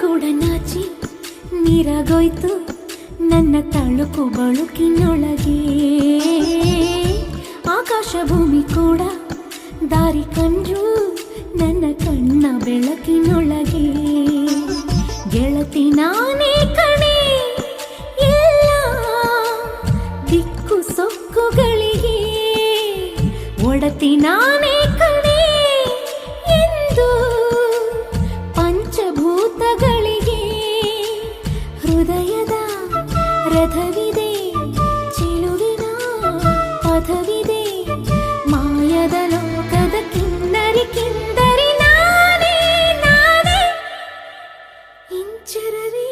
ಕೂಡ ನಾಚಿ, ನೀರಾಗೋಯ್ತು. ನನ್ನ ತಳುಕು ಬಳುಕಿನೊಳಗೆ ಆಕಾಶ ಭೂಮಿ ಕೂಡ ದಾರಿ ಕಂಡ್ರು ನನ್ನ ಕಣ್ಣ ಬೆಳಕಿನೊಳಗೆ. ಗೆಳತಿ ನಾನೇ ಕಣೆ, ಎಲ್ಲ ದಿಕ್ಕು ಸೊಕ್ಕುಗಳಿಗೆ. ಒಡತಿ ನಾನೇ ಹೃದಯದ ರಥವಿದೆ ಚಿಲುವಿನ ಪಥವಿದೆ ಮಾಯದ ಲೋಕದ ಕಿನ್ನರಿ ಕಿಂದರಿ ನಾನೇ ನಾನೇ ಇಂಚರರಿ